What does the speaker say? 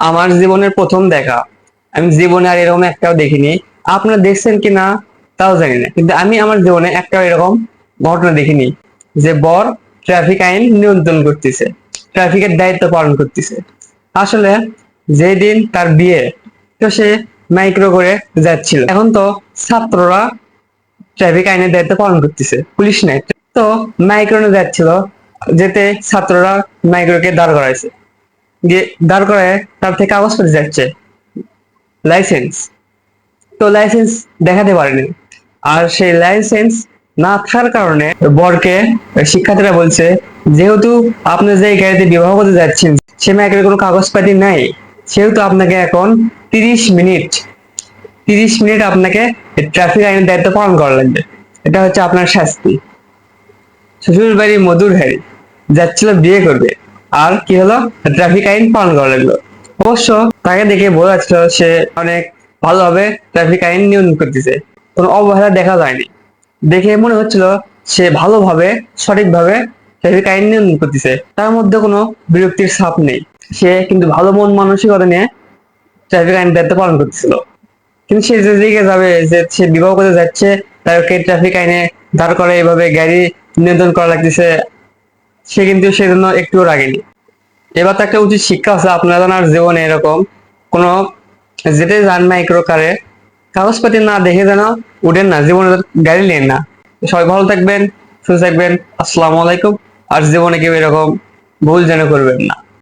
আমার জীবনের প্রথম দেখা। আমি জীবনে আর এরকম একটাও দেখিনি। আপনারা দেখছেন কি না, তাও জানি না। কিন্তু আমি আমার জীবনে একটাও এরকম ঘটনা দেখিনি যে বর ট্রাফিক আইন নিয়ন্ত্রণ করতেছে, ট্রাফিকের দায়িত্ব পালন করতেছে। আসলে যেদিন তার বিয়ে, তো সে মাইক্রো করে যাচ্ছিল। এখন তো ছাত্ররা ট্রাফিক আইনের দায়িত্ব পালন করতেছে, পুলিশ নাই। তো মাইক্রোনে যাচ্ছিল যেতে ছাত্ররা মাইক্রোকে দাঁড় করাইছে। দিয়ে দাঁড় করায় তার থেকে কাগজপত্র যাচ্ছে। লাইসেন্স। তো লাইসেন্স দেখাতে পারেনি। আর সেই লাইসেন্স না থাকার কারণে বরকে শিক্ষার্থীরা বলছে, যেহেতু আপনি যে গাড়িতে বিবাহ করতে যাচ্ছেন, সে মাইকের কোনো কাগজপাতি নাই। সেহেতু আপনাকে এখন তিরিশ মিনিট তিরিশ মিনিট আপনাকে ট্রাফিক আইনের দায়িত্ব পালন করা লাগবে। এটা হচ্ছে আপনার শাস্তি। শ্বশুর বাড়ি মধুর হাড়ি। যাচ্ছিল বিয়ে করবে। আর কি হলো? ট্রাফিক আইন পালন করা লাগল। অবশ্য তাকে দেখে বোঝা যাচ্ছিল সে অনেক ভালোভাবে ট্রাফিক আইন নিয়ন্ত্রণ করতেছে। কোনো অবহেলা দেখা যায়নি। দেখে মনে হচ্ছিল সে ভালোভাবে, সঠিকভাবে ট্রাফিক আইন নিয়ন্ত্রণ করতেছে। তার মধ্যে কোনো বিরক্তির ছাপ নেই। সে কিন্তু ভালো মন মানসিকতা নিয়ে ট্রাফিক আইন দায়িত্ব পালন করতেছিল। কিন্তু সে যে দিকে যাবে, যে সে বিবাহ করতে যাচ্ছে তাকে ট্রাফিক আইনে দাঁড় করে এইভাবে গাড়ি নিয়ন্ত্রণ করা লাগতেছে, সে কিন্তু সেজন্য একটুও রাগেনি। এবার তো একটা উচিত শিক্ষা আছে আপনারা যেন আর জীবনে এরকম, কোনো যেতে যান মাইক্রো কারে কাগজপাতি না দেখে যেন উঠেন না, জীবনে গাড়ি নেন না। সবাই ভালো থাকবেন, সুস্থ থাকবেন, আসসালামু আলাইকুম, আর জীবনে কেউ এরকম ভুল যেন করবেন না।